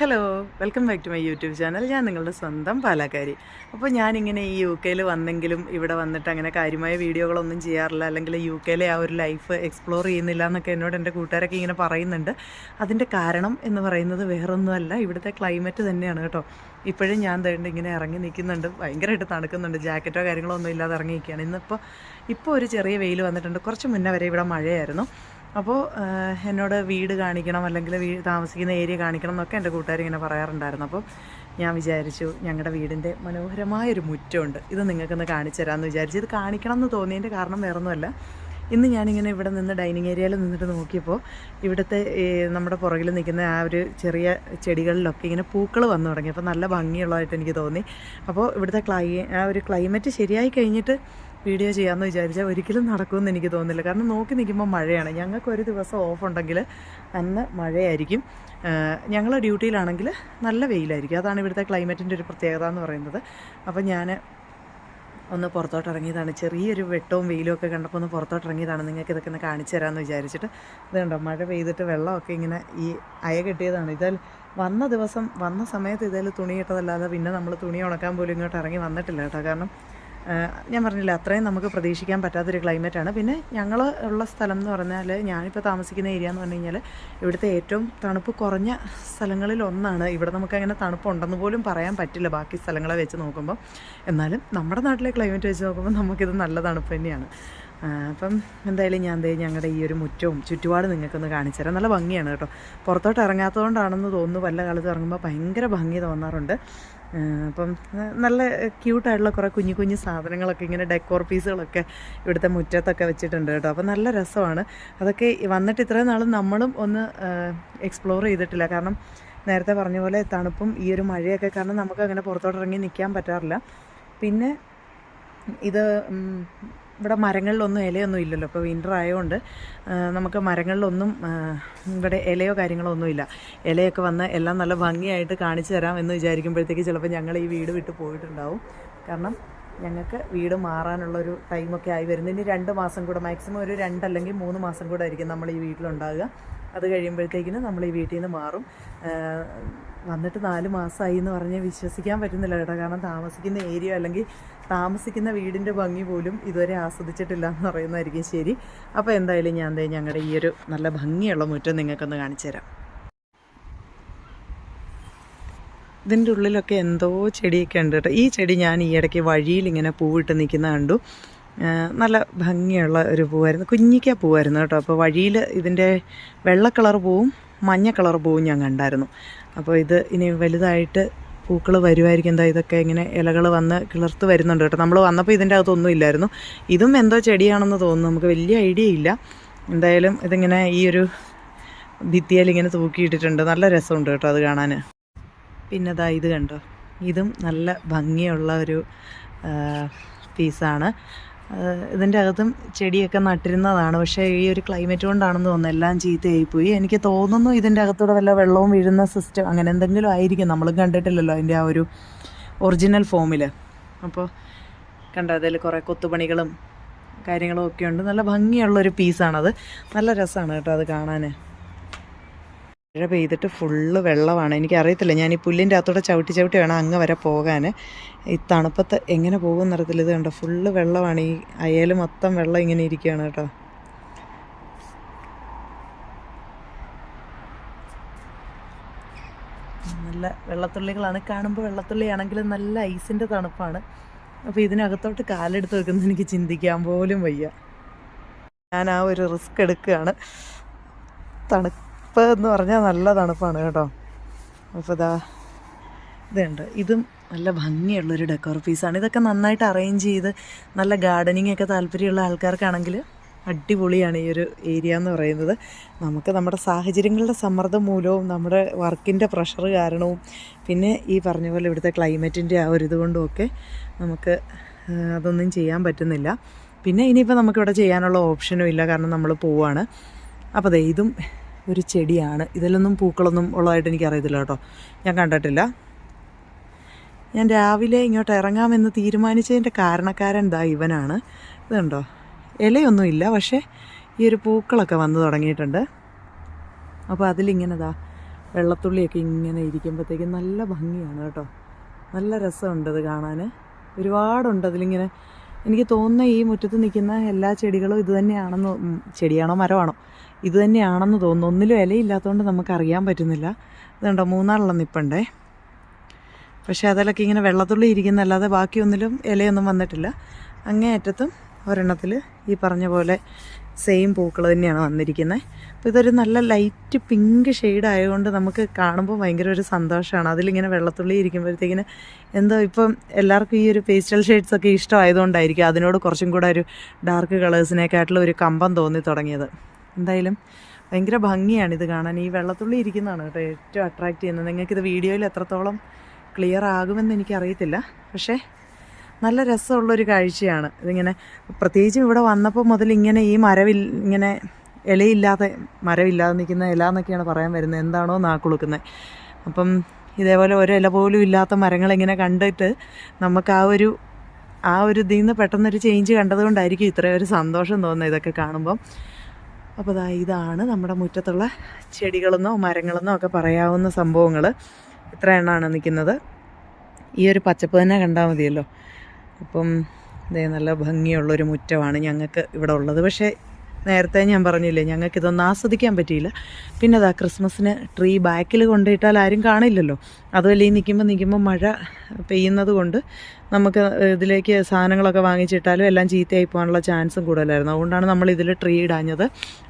Hello welcome back to my YouTube channel ഞാൻ നിങ്ങളുടെ സ്വന്തം പാലക്കാരി. അപ്പോൾ ഞാനിങ്ങനെ ഈ യു കെയിൽ വന്നെങ്കിലും ഇവിടെ വന്നിട്ട് അങ്ങനെ കാര്യമായ വീഡിയോകളൊന്നും ചെയ്യാറില്ല. അല്ലെങ്കിൽ യു കെയിലെ ആ ഒരു ലൈഫ് എക്സ്പ്ലോർ ചെയ്യുന്നില്ല എന്നൊക്കെ എന്നോട് എന്റെ കൂട്ടുകാരൊക്കെ ഇങ്ങനെ പറയുന്നുണ്ട്. അതിന്റെ കാരണം എന്ന് പറയുന്നത് വേറൊന്നുമല്ല. ഇവിടുത്തെ ക്ലൈമറ്റ് തന്നെയാണ് കേട്ടോ. ഇപ്പോഴും ഞാൻ തേണ്ട ഇങ്ങനെ ഇറങ്ങി നിൽക്കുന്നുണ്ട്. ഭയങ്കരമായിട്ട് തണുക്കുന്നുണ്ട്. ജാക്കറ്റോ കാര്യങ്ങളോ ഒന്നും ഇല്ലാതെ ഇറങ്ങി നിൽക്കുകയാണ് ഇന്നിപ്പോൾ ഇപ്പോൾ ഒരു ചെറിയ വെയിൽ വന്നിട്ടുണ്ട്. കുറച്ച് മുന്നേ വരെ ഇവിടെ മഴയായിരുന്നു. അപ്പോൾ എന്നോട് വീട് കാണിക്കണം അല്ലെങ്കിൽ വീ താമസിക്കുന്ന ഏരിയ കാണിക്കണം എന്നൊക്കെ എന്റെ കൂട്ടുകാർ ഇങ്ങനെ പറയാറുണ്ടായിരുന്നു. അപ്പോൾ ഞാൻ വിചാരിച്ചു ഞങ്ങളുടെ വീടിന്റെ മനോഹരമായൊരു മുറ്റമുണ്ട്. ഇത് നിങ്ങൾക്കൊന്ന് കാണിച്ചു തരാമെന്ന് വിചാരിച്ചു. ഇത് കാണിക്കണം എന്ന് തോന്നിയതിന്റെ കാരണം വേറൊന്നുമല്ല. ഇന്ന് ഞാനിങ്ങനെ ഇവിടെ നിന്ന് ഡൈനിങ് ഏരിയയിൽ നിന്നിട്ട് നോക്കിയപ്പോൾ ഇവിടുത്തെ നമ്മുടെ പുറകിൽ നിൽക്കുന്ന ആ ഒരു ചെറിയ ചെടികളിലൊക്കെ ഇങ്ങനെ പൂക്കൾ വന്നു തുടങ്ങി. അപ്പോൾ നല്ല ഭംഗിയുള്ളതായിട്ട് എനിക്ക് തോന്നി. അപ്പോൾ ഇവിടുത്തെ ക്ലൈ ആ ഒരു ക്ലൈമറ്റ് ശരിയായി കഴിഞ്ഞിട്ട് വീഡിയോ ചെയ്യാമെന്ന് വിചാരിച്ചാൽ ഒരിക്കലും നടക്കുമെന്ന് എനിക്ക് തോന്നുന്നില്ല. കാരണം നോക്കി നിൽക്കുമ്പോൾ മഴയാണ്. ഞങ്ങൾക്ക് ഒരു ദിവസം ഓഫ് ഉണ്ടെങ്കിൽ അന്ന് മഴയായിരിക്കും. ഞങ്ങൾ ഡ്യൂട്ടിയിലാണെങ്കിൽ നല്ല വെയിലായിരിക്കും. അതാണ് ഇവിടുത്തെ ക്ലൈമറ്റിന്റെ ഒരു പ്രത്യേകത എന്ന് പറയുന്നത്. അപ്പോൾ ഞാൻ ഒന്ന് പുറത്തോട്ട് ഇറങ്ങിയതാണ്. ചെറിയൊരു വെട്ടവും വെയിലും ഒക്കെ കണ്ടപ്പോൾ ഒന്ന് പുറത്തോട്ട് ഇറങ്ങിയതാണ്. നിങ്ങൾക്ക് ഇതൊക്കെ ഒന്ന് കാണിച്ചു തരാമെന്ന് വിചാരിച്ചിട്ട്. ഇതുണ്ടോ മഴ പെയ്തിട്ട് വെള്ളമൊക്കെ ഇങ്ങനെ ഈ അയ കെട്ടിയതാണ്. ഇതിൽ വന്ന ദിവസം വന്ന സമയത്ത് ഇതിൽ തുണി ഇട്ടതല്ലാതെ പിന്നെ നമ്മൾ തുണി ഉണക്കാൻ പോലും ഇങ്ങോട്ട് ഇറങ്ങി വന്നിട്ടില്ല കേട്ടോ. കാരണം ഞാൻ പറഞ്ഞില്ല അത്രയും നമുക്ക് പ്രതീക്ഷിക്കാൻ പറ്റാത്തൊരു ക്ലൈമറ്റാണ് പിന്നെ ഞങ്ങൾ ഉള്ള സ്ഥലം എന്ന് പറഞ്ഞാൽ ഞാനിപ്പോൾ താമസിക്കുന്ന ഏരിയ എന്ന് പറഞ്ഞു കഴിഞ്ഞാൽ ഇവിടുത്തെ ഏറ്റവും തണുപ്പ് കുറഞ്ഞ സ്ഥലങ്ങളിൽ ഒന്നാണ്. ഇവിടെ നമുക്ക് അങ്ങനെ തണുപ്പുണ്ടെന്ന് പോലും പറയാൻ പറ്റില്ല ബാക്കി സ്ഥലങ്ങളെ വെച്ച് നോക്കുമ്പോൾ എന്നാലും നമ്മുടെ നാട്ടിലെ ക്ലൈമറ്റ് വെച്ച് നോക്കുമ്പോൾ നമുക്കിത് നല്ല തണുപ്പ് തന്നെയാണ്. അപ്പം എന്തായാലും ഞാൻ ദേ ഞങ്ങളുടെ ഈ ഒരു മുറ്റവും ചുറ്റുപാട് നിങ്ങൾക്കൊന്ന് കാണിച്ചു തരാം നല്ല ഭംഗിയാണ് കേട്ടോ. പുറത്തോട്ട് ഇറങ്ങാത്തതുകൊണ്ടാണെന്ന് തോന്നുന്നു വല്ല കാലത്ത് ഇറങ്ങുമ്പോൾ ഭയങ്കര ഭംഗി തോന്നാറുണ്ട്. അപ്പം നല്ല ക്യൂട്ടായിട്ടുള്ള കുറേ കുഞ്ഞു കുഞ്ഞു സാധനങ്ങളൊക്കെ ഇങ്ങനെ ഡെക്കോർ പീസുകളൊക്കെ ഇവിടുത്തെ മുറ്റത്തൊക്കെ വെച്ചിട്ടുണ്ട് കേട്ടോ. അപ്പം നല്ല രസമാണ്. അതൊക്കെ വന്നിട്ട് ഇത്രയും നാളും നമ്മളും ഒന്ന് എക്സ്പ്ലോർ ചെയ്തിട്ടില്ല. കാരണം നേരത്തെ പറഞ്ഞ പോലെ തണുപ്പും ഈ ഒരു മഴയൊക്കെ കാരണം നമുക്ക് അങ്ങനെ പുറത്തോട്ട് ഇറങ്ങി നിൽക്കാൻ പറ്റാറില്ല. പിന്നെ ഇത് ഇവിടെ മരങ്ങളിലൊന്നും ഇലയൊന്നും ഇല്ലല്ലോ. ഇപ്പോൾ വിന്റർ ആയതുകൊണ്ട് നമുക്ക് മരങ്ങളിലൊന്നും ഇവിടെ ഇലയോ കാര്യങ്ങളോ ഒന്നുമില്ല. ഇലയൊക്കെ വന്ന് എല്ലാം നല്ല ഭംഗിയായിട്ട് കാണിച്ചു തരാം എന്ന് വിചാരിക്കുമ്പോഴത്തേക്ക് ചിലപ്പോൾ ഞങ്ങൾ ഈ വീട് വിട്ട് പോയിട്ടുണ്ടാവും. കാരണം ഞങ്ങൾക്ക് വീട് മാറാനുള്ളൊരു ടൈമൊക്കെ ആയി വരുന്നതിന് രണ്ട് മാസം കൂടെ മാക്സിമം ഒരു രണ്ടല്ലെങ്കിൽ മൂന്ന് മാസം കൂടെ ആയിരിക്കും നമ്മൾ ഈ വീട്ടിലുണ്ടാകുക അത് കഴിയുമ്പോഴത്തേക്കിന് നമ്മൾ ഈ വീട്ടിൽ നിന്ന് മാറും. വന്നിട്ട് നാല് മാസമായി എന്ന് പറഞ്ഞ് വിശ്വസിക്കാൻ പറ്റുന്നില്ല കേട്ടോ. കാരണം താമസിക്കുന്ന ഏരിയ അല്ലെങ്കിൽ താമസിക്കുന്ന വീടിന്റെ ഭംഗി പോലും ഇതുവരെ ആസ്വദിച്ചിട്ടില്ല എന്ന് പറയുന്നതായിരിക്കും ശരി. അപ്പോൾ എന്തായാലും ഞാൻ ദേ ഞങ്ങളുടെ ഈ ഒരു നല്ല ഭംഗിയുള്ള മുറ്റം നിങ്ങൾക്കൊന്ന് കാണിച്ചു തരാം. ഇതിന്റെ ഉള്ളിലൊക്കെ എന്തോ ചെടിയൊക്കെ ഉണ്ട് കേട്ടോ. ഈ ചെടി ഞാൻ ഈ ഇടയ്ക്ക് വഴിയിൽ ഇങ്ങനെ പൂവിട്ട് നിൽക്കുന്ന കണ്ടു. നല്ല ഭംഗിയുള്ള ഒരു പൂവായിരുന്നു. കുഞ്ഞിക്ക പൂവായിരുന്നു കേട്ടോ. അപ്പോൾ വഴിയിൽ ഇതിന്റെ വെള്ള കളർ പൂവും മഞ്ഞ കളർ പൂവും ഞാൻ കണ്ടായിരുന്നു. അപ്പോൾ ഇത് ഇനി വലുതായിട്ട് പൂക്കൾ വരുമായിരിക്കും എന്താ ഇതൊക്കെ ഇങ്ങനെ ഇലകൾ വന്ന് കിളിർത്ത് വരുന്നുണ്ട് കേട്ടോ. നമ്മൾ വന്നപ്പോൾ ഇതിന്റെ അകത്തൊന്നും ഇല്ലായിരുന്നു. ഇതും എന്തോ ചെടിയാണെന്ന് തോന്നുന്നു. നമുക്ക് വലിയ ഐഡിയ ഇല്ല. എന്തായാലും ഇതിങ്ങനെ ഈ ഒരു ഭിത്തിയിൽ ഇങ്ങനെ തൂക്കിയിട്ടിട്ടുണ്ട്. നല്ല രസമുണ്ട് കേട്ടോ അത് കാണാൻ പിന്നെ ദാ ഇത് കണ്ടോ? ഇതും നല്ല ഭംഗിയുള്ള ഒരു പീസാണ് ഇതിന്റെ അകത്തും ചെടിയൊക്കെ നട്ടിരുന്നതാണ്. പക്ഷേ ഈ ഒരു ക്ലൈമറ്റ് കൊണ്ടാണെന്ന് തോന്നുന്നു എല്ലാം ചീത്തയായിപ്പോയി. എനിക്ക് തോന്നുന്നു ഇതിന്റെ അകത്തൂടെ വല്ല വെള്ളവും വീഴുന്ന സിസ്റ്റം അങ്ങനെ എന്തെങ്കിലും ആയിരിക്കും. നമ്മളും കണ്ടിട്ടില്ലല്ലോ അതിന്റെ ആ ഒരു ഒറിജിനൽ ഫോമിൽ അപ്പോൾ കണ്ട അതിൽ കുറേ കൊത്തുപണികളും കാര്യങ്ങളും ഒക്കെ ഉണ്ട്. നല്ല ഭംഗിയുള്ളൊരു പീസാണത് നല്ല രസമാണ് കേട്ടോ അത് കാണാൻ മഴ പെയ്തിട്ട് ഫുള്ള് വെള്ളമാണ്. എനിക്കറിയത്തില്ല ഞാൻ ഈ പുല്ലിന്റെ അകത്തോടെ ചവിട്ടി ചവിട്ടി വേണം അങ്ങ് വരെ പോകാൻ ഈ തണുപ്പത്ത് എങ്ങനെ പോകും എന്നറിയത്തില്ല ഇത് കണ്ടോ ഫുള്ള് വെള്ളമാണ്. ഈ അയൽ മൊത്തം വെള്ളം ഇങ്ങനെ ഇരിക്കുകയാണ് കേട്ടോ. നല്ല വെള്ളത്തുള്ളികളാണ്. കാണുമ്പോൾ വെള്ളത്തുള്ളിയാണെങ്കിലും നല്ല ഐസിന്റെ തണുപ്പാണ്. അപ്പോൾ ഇതിനകത്തോട്ട് കാലെടുത്ത് വെക്കുന്നത് എനിക്ക് ചിന്തിക്കാൻ പോലും വയ്യ. ഞാൻ ആ ഒരു റിസ്ക് എടുക്കുകയാണ്. തണുപ്പ് എന്ന് പറഞ്ഞാൽ നല്ല തണുപ്പാണ് കേട്ടോ. അപ്പോൾ ഇതാ ഇതുണ്ട്. ഇതും നല്ല ഭംഗിയുള്ളൊരു ഡെക്കോർ പീസാണ് ഇതൊക്കെ നന്നായിട്ട് അറേഞ്ച് ചെയ്ത് നല്ല ഗാർഡനിങ് ഒക്കെ താല്പര്യമുള്ള ആൾക്കാർക്കാണെങ്കിൽ അടിപൊളിയാണ് ഈ ഒരു ഏരിയ എന്ന് പറയുന്നത്. നമുക്ക് നമ്മുടെ സാഹചര്യങ്ങളുടെ സമ്മർദ്ദം മൂലവും നമ്മുടെ വർക്കിന്റെ പ്രഷർ കാരണവും പിന്നെ ഈ പറഞ്ഞ പോലെ ഇവിടുത്തെ ക്ലൈമറ്റിന്റെ ആ ഒരു ഇതുകൊണ്ടും ഒക്കെ നമുക്ക് അതൊന്നും ചെയ്യാൻ പറ്റുന്നില്ല. പിന്നെ ഇനിയിപ്പോൾ നമുക്കിവിടെ ചെയ്യാനുള്ള ഓപ്ഷനും ഇല്ല. കാരണം നമ്മൾ പോവാണ്. അപ്പോൾ ദേ ഇതും ഒരു ചെടിയാണ്. ഇതിലൊന്നും പൂക്കളൊന്നും ഉള്ളതായിട്ട് എനിക്കറിയത്തില്ല കേട്ടോ. ഞാൻ കണ്ടിട്ടില്ല. ഞാൻ രാവിലെ ഇങ്ങോട്ട് ഇറങ്ങാമെന്ന് തീരുമാനിച്ചതിന്റെ കാരണക്കാരൻ ദാ ഇവനാണ്. ഇതുണ്ടോ? ഇലയൊന്നുമില്ല പക്ഷേ ഈ ഒരു പൂക്കളൊക്കെ വന്നു തുടങ്ങിയിട്ടുണ്ട്. അപ്പോൾ അതിലിങ്ങനെ ദാ വെള്ളത്തുള്ളിയൊക്കെ ഇങ്ങനെ ഇരിക്കുമ്പോഴത്തേക്കും നല്ല ഭംഗിയാണ് കേട്ടോ. നല്ല രസമുണ്ട് ഇത് കാണാൻ ഒരുപാടുണ്ട് അതിലിങ്ങനെ. എനിക്ക് തോന്നുന്ന ഈ മുറ്റത്ത് നിൽക്കുന്ന എല്ലാ ചെടികളും ഇത് തന്നെയാണെന്ന് ചെടിയാണോ മരമാണോ? ഇത് തന്നെയാണെന്ന് തോന്നുന്നു. ഒന്നിലും ഇലയില്ലാത്തതുകൊണ്ട് നമുക്കറിയാൻ പറ്റുന്നില്ല. ഇതുണ്ടോ മൂന്നാളെണ്ണം നിൽപ്പുണ്ടേ പക്ഷേ അതിലൊക്കെ ഇങ്ങനെ വെള്ളത്തുള്ളി ഇരിക്കുന്നല്ലാതെ ബാക്കിയൊന്നിലും ഇലയൊന്നും വന്നിട്ടില്ല. അങ്ങേയറ്റത്തും ഒരെണ്ണത്തിൽ ഈ പറഞ്ഞ പോലെ സെയിം പൂക്കൾ തന്നെയാണ് വന്നിരിക്കുന്നത് അപ്പോൾ ഇതൊരു നല്ല ലൈറ്റ് പിങ്ക് ആയതുകൊണ്ട് നമുക്ക് കാണുമ്പോൾ ഭയങ്കര ഒരു സന്തോഷമാണ് അതിലിങ്ങനെ വെള്ളത്തുള്ളി ഇരിക്കുമ്പോഴത്തേക്കിന് എന്തോ ഇപ്പം എല്ലാവർക്കും ഈ ഒരു പേസ്റ്റൽ ഷെയ്ഡ്സ് ഒക്കെ ഇഷ്ടമായതുകൊണ്ടായിരിക്കും അതിനോട് കുറച്ചും കൂടെ ഒരു ഡാർക്ക് കളേഴ്സിനെക്കാട്ടിലും ഒരു കമ്പം തോന്നി തുടങ്ങിയത്. എന്തായാലും ഭയങ്കര ഭംഗിയാണ് ഇത് കാണാൻ. ഈ വെള്ളത്തുള്ളി ഇരിക്കുന്നതാണ് കേട്ടോ ഏറ്റവും അട്രാക്റ്റ് ചെയ്യുന്നത്. നിങ്ങൾക്കിത് വീഡിയോയിൽ എത്രത്തോളം ക്ലിയർ ആകുമെന്ന് എനിക്കറിയത്തില്ല. പക്ഷേ നല്ല രസമുള്ളൊരു കാഴ്ചയാണ്. ഇതിങ്ങനെ പ്രത്യേകിച്ചും ഇവിടെ വന്നപ്പോൾ മുതൽ ഇങ്ങനെ ഈ മരവിൽ ഇങ്ങനെ ഇലയില്ലാതെ മരവില്ലാതെ നിൽക്കുന്ന ഇല എന്നൊക്കെയാണ് പറയാൻ വരുന്നത്. എന്താണോ നാക്കുളുക്കുന്നത്. അപ്പം ഇതേപോലെ ഒരു ഇല പോലും ഇല്ലാത്ത മരങ്ങളിങ്ങനെ കണ്ടിട്ട് നമുക്ക് ആ ഒരു ആ ഒരു ഇതിൽ നിന്ന് പെട്ടെന്നൊരു ചേഞ്ച് കണ്ടതുകൊണ്ടായിരിക്കും ഇത്രയും ഒരു സന്തോഷം തോന്നുന്നത് ഇതൊക്കെ കാണുമ്പം. അപ്പോൾ ദാ ഇതാണ് നമ്മുടെ മുറ്റത്തുള്ള ചെടികളെന്നോ മരങ്ങളെന്നോ ഒക്കെ പറയാവുന്ന സംഭവങ്ങൾ ഇത്ര എണ്ണമാണ് നിൽക്കുന്നത് ഈ ഒരു പച്ചപ്പ് തന്നെ കണ്ടാൽ മതിയല്ലോ. അപ്പം ഇതേ നല്ല ഭംഗിയുള്ളൊരു മുറ്റമാണ് ഞങ്ങൾക്ക് ഇവിടെ ഉള്ളത്. പക്ഷേ നേരത്തെ ഞാൻ പറഞ്ഞില്ലേ ഞങ്ങൾക്ക് ഇതൊന്നും ആസ്വദിക്കാൻ പറ്റിയില്ല. പിന്നെ അതാ ക്രിസ്മസിന് ട്രീ ബാക്കിൽ കൊണ്ടിട്ടാൽ ആരും കാണില്ലല്ലോ. അതുമല്ല ഈ നിൽക്കുമ്പോൾ നിൽക്കുമ്പോൾ മഴ പെയ്യുന്നത് കൊണ്ട് നമുക്ക് ഇതിലേക്ക് സാധനങ്ങളൊക്കെ വാങ്ങിച്ചിട്ടാലും എല്ലാം ചീത്തയായി പോകാനുള്ള ചാൻസും കൂടുതലായിരുന്നു. അതുകൊണ്ടാണ് നമ്മൾ ഇതിൽ ട്രീ ഇടാഞ്ഞത്.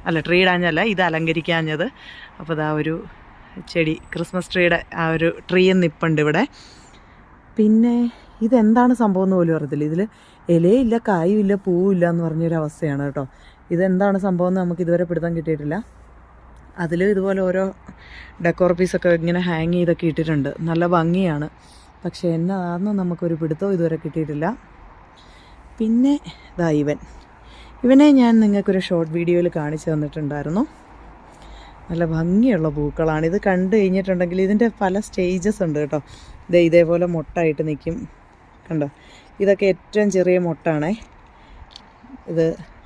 അല്ല ട്രീ ഇടാഞ്ഞല്ല ഇത് അലങ്കരിക്കാഞ്ഞത്. അപ്പോൾ ഇതാ ഒരു ചെടി ക്രിസ്മസ് ട്രീയുടെ ആ ഒരു ട്രീ നിപ്പുണ്ട് ഇവിടെ. പിന്നെ ഇതെന്താണ് സംഭവം എന്ന് പോലും അറിയത്തില്ല. ഇതിൽ ഇലയില്ല കായും ഇല്ല പൂവും ഇല്ല എന്ന് പറഞ്ഞൊരവസ്ഥയാണ് കേട്ടോ. ഇതെന്താണ് സംഭവം എന്ന് നമുക്ക് ഇതുവരെ പിടുത്തം കിട്ടിയിട്ടില്ല. അതിൽ ഇതുപോലെ ഓരോ ഡെക്കോർ പീസൊക്കെ ഇങ്ങനെ ഹാങ് ചെയ്തൊക്കെ ഇട്ടിട്ടുണ്ട്. നല്ല ഭംഗിയാണ്. പക്ഷേ എന്നതാണെന്നും നമുക്കൊരു പിടുത്തവും ഇതുവരെ കിട്ടിയിട്ടില്ല. പിന്നെ ഇതാ ഇവൻ. ഇവനെ ഞാൻ നിങ്ങൾക്കൊരു ഷോർട്ട് വീഡിയോയിൽ കാണിച്ചു തന്നിട്ടുണ്ടായിരുന്നു. നല്ല ഭംഗിയുള്ള പൂക്കളാണ്. ഇത് കണ്ടു കഴിഞ്ഞിട്ടുണ്ടെങ്കിൽ ഇതിന്റെ പല സ്റ്റേജസ് ഉണ്ട് കേട്ടോ. ഇത് ഇതേപോലെ മുട്ടായിട്ട് നിൽക്കും കണ്ടോ? ഇതൊക്കെ ഏറ്റവും ചെറിയ മുട്ടാണേ. ഇത്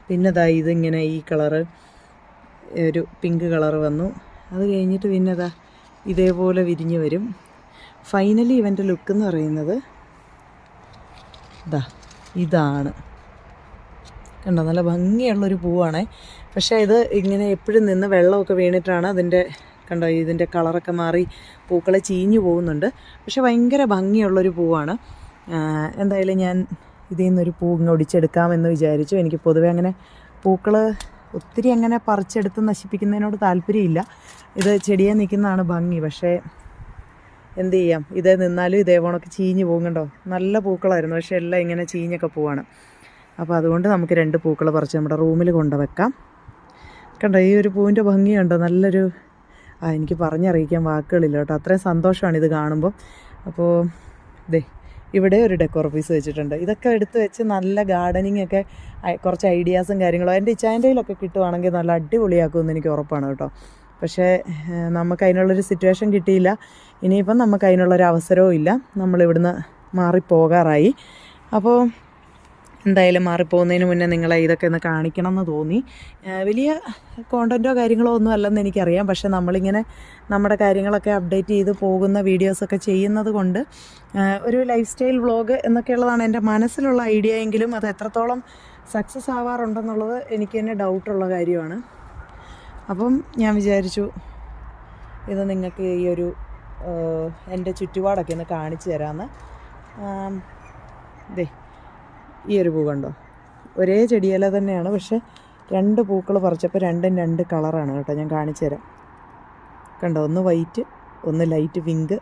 പിന്നെ ദാ ഇതിങ്ങനെ ഈ കളറ് ഒരു പിങ്ക് കളറ് വന്നു. അത് കഴിഞ്ഞിട്ട് പിന്നെ ദാ ഇതേപോലെ വിരിഞ്ഞ് വരും. ഫൈനലി ഇവന്റെ ലുക്ക് എന്ന് പറയുന്നത് ഇതാ ഇതാണ്. കണ്ടോ നല്ല ഭംഗിയുള്ളൊരു പൂവാണേ. പക്ഷേ ഇത് ഇങ്ങനെ എപ്പോഴും നിന്ന് വെള്ളമൊക്കെ വീണിട്ടാണ് അതിന്റെ കണ്ടോ ഇതിന്റെ കളറൊക്കെ മാറി പൂക്കളെ ചീഞ്ഞു പോകുന്നുണ്ട്. പക്ഷെ ഭയങ്കര ഭംഗിയുള്ളൊരു പൂവാണ്. എന്തായാലും ഞാൻ ഇതിൽ നിന്നൊരു പൂ ഇങ്ങ് ഒടിച്ചെടുക്കാമെന്ന് വിചാരിച്ചു. എനിക്ക് പൊതുവേ അങ്ങനെ പൂക്കൾ ഒത്തിരി അങ്ങനെ പറിച്ചെടുത്ത് നശിപ്പിക്കുന്നതിനോട് താല്പര്യമില്ല. ഇത് ചെടിയെ നിൽക്കുന്നതാണ് ഭംഗി. പക്ഷേ എന്ത് ചെയ്യാം? ഇത് നിന്നാലും ഇതേ പോണൊക്കെ ചീഞ്ഞ് പോകും കണ്ടോ? നല്ല പൂക്കളായിരുന്നു. പക്ഷേ എല്ലാം ഇങ്ങനെ ചീഞ്ഞൊക്കെ പോവാണ്. അപ്പോൾ അതുകൊണ്ട് നമുക്ക് രണ്ട് പൂക്കൾ പറിച്ച് നമ്മുടെ റൂമിൽ കൊണ്ടുവെക്കാം. കണ്ടോ ഈ ഒരു പൂവിന്റെ ഭംഗി കണ്ടോ? നല്ലൊരു ആ എനിക്ക് പറഞ്ഞറിയിക്കാൻ വാക്കുകളില്ല കേട്ടോ. അത്രയും സന്തോഷമാണ് ഇത് കാണുമ്പോൾ അപ്പോൾ ദേ ഇവിടെ ഒരു ഡെക്കോർ പീസ് വെച്ചിട്ടുണ്ട്. ഇതൊക്കെ എടുത്ത് വെച്ച് നല്ല ഗാർഡനിങ് ഒക്കെ കുറച്ച് ഐഡിയാസും കാര്യങ്ങളും എന്റെ കയ്യിലൊക്കെ കിട്ടുവാണെങ്കിൽ നല്ല അടിപൊളിയാക്കുമെന്ന് എനിക്ക് ഉറപ്പാണ് കേട്ടോ. പക്ഷേ നമുക്ക് അതിനുള്ളൊരു സിറ്റുവേഷൻ കിട്ടിയില്ല. ഇനിയിപ്പം നമുക്ക് അതിനുള്ളൊരു അവസരവും ഇല്ല. നമ്മളിവിടുന്ന് മാറിപ്പോകാറായി. അപ്പോൾ എന്തായാലും മാറിപ്പോകുന്നതിന് മുന്നേ നിങ്ങളെ ഇതൊക്കെ ഒന്ന് കാണിക്കണം എന്ന് തോന്നി വലിയ കോണ്ടന്റോ കാര്യങ്ങളോ ഒന്നും അല്ലെന്ന് എനിക്കറിയാം. പക്ഷേ നമ്മളിങ്ങനെ നമ്മുടെ കാര്യങ്ങളൊക്കെ അപ്ഡേറ്റ് ചെയ്ത് പോകുന്ന വീഡിയോസൊക്കെ ചെയ്യുന്നത് കൊണ്ട് ഒരു ലൈഫ് സ്റ്റൈൽ വ്ളോഗ് എന്നൊക്കെയുള്ളതാണ് എന്റെ മനസ്സിലുള്ള ഐഡിയ എങ്കിലും അത് എത്രത്തോളം സക്സസ് ആവാറുണ്ടെന്നുള്ളത് എനിക്ക് തന്നെ ഡൗട്ടുള്ള കാര്യമാണ്. അപ്പം ഞാൻ വിചാരിച്ചു ഇത് നിങ്ങൾക്ക് ഈ ഒരു എന്റെ ചുറ്റുപാടൊക്കെ ഒന്ന് കാണിച്ചു തരാമെന്ന് ദേ ഈ ഒരു പൂ കണ്ടോ? ഒരേ ചെടിയില തന്നെയാണ്. പക്ഷെ രണ്ട് പൂക്കൾ പറിച്ചപ്പോൾ രണ്ടും രണ്ട് കളറാണ് കേട്ടോ ഞാൻ കാണിച്ചു തരാം. കണ്ടോ? ഒന്ന് വൈറ്റ് ഒന്ന് ലൈറ്റ് പിങ്ക്.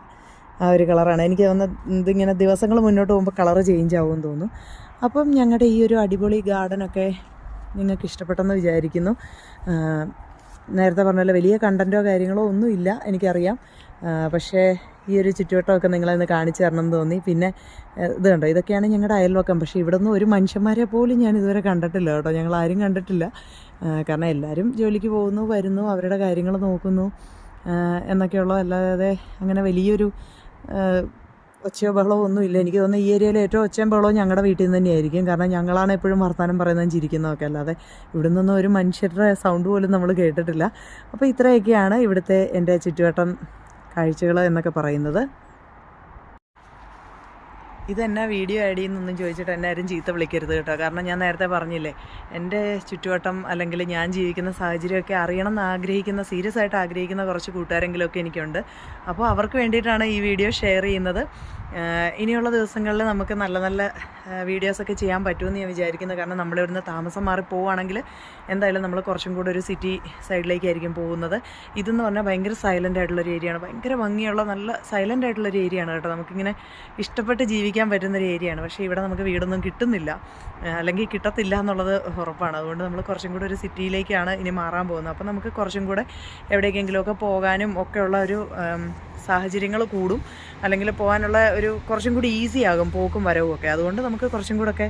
ആ ഒരു കളറാണ്. എനിക്ക് തോന്നുന്നത് ഇതിങ്ങനെ ദിവസങ്ങൾ മുന്നോട്ട് പോകുമ്പോൾ കളറ് ചേഞ്ച് ആവും തോന്നുന്നു. അപ്പം ഞങ്ങളുടെ ഈ ഒരു അടിപൊളി ഗാർഡനൊക്കെ നിങ്ങൾക്ക് ഇഷ്ടപ്പെട്ടെന്ന് വിചാരിക്കുന്നു. നേരത്തെ പറഞ്ഞ വലിയ കണ്ടന്റോ കാര്യങ്ങളോ ഒന്നുമില്ല എനിക്കറിയാം. പക്ഷേ ഈ ഒരു ചുറ്റുവട്ടമൊക്കെ നിങ്ങളെന്ന് കാണിച്ചു തരണം എന്ന് തോന്നി. പിന്നെ ഇത് കണ്ടോ? ഇതൊക്കെയാണ് ഞങ്ങളുടെ അയൽവക്കം. പക്ഷേ ഇവിടെ നിന്ന് ഒരു മനുഷ്യന്മാരെ പോലും ഞാൻ ഇതുവരെ കണ്ടിട്ടില്ല കേട്ടോ. ഞങ്ങൾ ആരും കണ്ടിട്ടില്ല. കാരണം എല്ലാവരും ജോലിക്ക് പോകുന്നു വരുന്നു അവരുടെ കാര്യങ്ങൾ നോക്കുന്നു എന്നൊക്കെയുള്ള അല്ലാതെ അങ്ങനെ വലിയൊരു ഒച്ചയോ ബഹളമോ ഒന്നുമില്ല. എനിക്ക് തോന്നുന്നു ഈ ഏരിയയിലെ ഏറ്റവും ഒച്ചയും ബഹളവും ഞങ്ങളുടെ വീട്ടിൽ നിന്ന് തന്നെയായിരിക്കും. കാരണം ഞങ്ങളാണ് എപ്പോഴും വർത്തമാനം പറയുന്നതും ചിരിക്കുന്നതൊക്കെ. അല്ലാതെ ഇവിടെ നിന്നൊന്നും ഒരു മനുഷ്യരുടെ സൗണ്ട് പോലും നമ്മൾ കേട്ടിട്ടില്ല. അപ്പോൾ ഇത്രയൊക്കെയാണ് ഇവിടുത്തെ എന്റെ ചുറ്റുവട്ടം കാഴ്ചകൾ എന്നൊക്കെ പറയുന്നത്. ഇതെന്നാ വീഡിയോ ആഡ് ചെയ്യുന്നൊന്നും ചോദിച്ചിട്ട് എന്നെ ആരും ചീത്ത വിളിക്കരുത് കേട്ടോ. കാരണം ഞാൻ നേരത്തെ പറഞ്ഞില്ലേ എന്റെ ചുറ്റുവട്ടം അല്ലെങ്കിൽ ഞാൻ ജീവിക്കുന്ന സാഹചര്യമൊക്കെ അറിയണം എന്ന് ആഗ്രഹിക്കുന്ന സീരിയസ് ആയിട്ട് ആഗ്രഹിക്കുന്ന കുറച്ച് കൂട്ടുകാരെങ്കിലുമൊക്കെ എനിക്കുണ്ട്. അപ്പോൾ അവർക്ക് വേണ്ടിയിട്ടാണ് ഈ വീഡിയോ ഷെയർ ചെയ്യുന്നത്. ഇനിയുള്ള ദിവസങ്ങളിൽ നമുക്ക് നല്ല നല്ല വീഡിയോസൊക്കെ ചെയ്യാൻ പറ്റുമെന്ന് ഞാൻ വിചാരിക്കുന്നു. കാരണം നമ്മൾ ഇവിടുന്ന് താമസം മാറി പോവുകയാണെങ്കിൽ എന്തായാലും നമ്മൾ കുറച്ചും കൂടെ ഒരു സിറ്റി സൈഡിലേക്കായിരിക്കും പോകുന്നത്. ഇതെന്ന് പറഞ്ഞാൽ ഭയങ്കര സൈലന്റ് ആയിട്ടുള്ളൊരു ഏരിയയാണ് ഭയങ്കര ഭംഗിയുള്ള നല്ല സൈലന്റ് ആയിട്ടുള്ളൊരു ഏരിയയാണ് കേട്ടോ. നമുക്കിങ്ങനെ ഇഷ്ടപ്പെട്ട് ജീവിക്കാൻ പറ്റുന്നൊരു ഏരിയയാണ്. പക്ഷേ ഇവിടെ നമുക്ക് വീടൊന്നും കിട്ടുന്നില്ല. അല്ലെങ്കിൽ കിട്ടത്തില്ല എന്നുള്ളത് ഉറപ്പാണ്. അതുകൊണ്ട് നമ്മൾ കുറച്ചും കൂടെ ഒരു സിറ്റിയിലേക്കാണ് ഇനി മാറാൻ പോകുന്നത്. അപ്പോൾ നമുക്ക് കുറച്ചും കൂടെ എവിടേക്കെങ്കിലുമൊക്കെ പോകാനും ഒക്കെയുള്ള ഒരു സാഹചര്യങ്ങൾ കൂടും. അല്ലെങ്കിൽ പോകാനുള്ള ഒരു കുറച്ചും കൂടി ഈസി ആകും പോക്കും വരവും ഒക്കെ. അതുകൊണ്ട് നമുക്ക് കുറച്ചും കൂടെ ഒക്കെ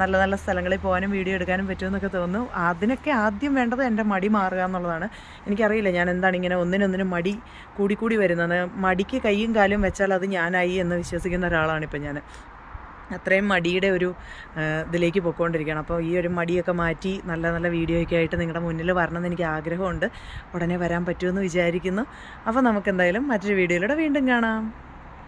നല്ല നല്ല സ്ഥലങ്ങളിൽ പോകാനും വീഡിയോ എടുക്കാനും പറ്റുമെന്നൊക്കെ തോന്നുന്നു. അതിനൊക്കെ ആദ്യം വേണ്ടത് എന്റെ മടി മാറുക എന്നുള്ളതാണ്. എനിക്കറിയില്ല ഞാൻ എന്താണ് ഇങ്ങനെ ഒന്നിനൊന്നിനും മടി കൂടിക്കൂടി വരുന്നത്. മടിക്ക് കൈയും കാലും വെച്ചാൽ അത് ഞാനായി എന്ന് വിശ്വസിക്കുന്ന ഒരാളാണിപ്പോൾ ഞാൻ അത്രയും മടിയുടെ ഒരു ഇതിലേക്ക് പൊയ്ക്കൊണ്ടിരിക്കുകയാണ് അപ്പോൾ ഈ ഒരു മടിയൊക്കെ മാറ്റി നല്ല നല്ല വീഡിയോയൊക്കെ ആയിട്ട് നിങ്ങളുടെ മുന്നിൽ വരണമെന്ന് എനിക്ക് ആഗ്രഹമുണ്ട്. ഉടനെ വരാൻ പറ്റുമെന്ന് വിചാരിക്കുന്നു. അപ്പോൾ നമുക്ക് എന്തായാലും മറ്റൊരു വീഡിയോയിലൂടെ വീണ്ടും കാണാം.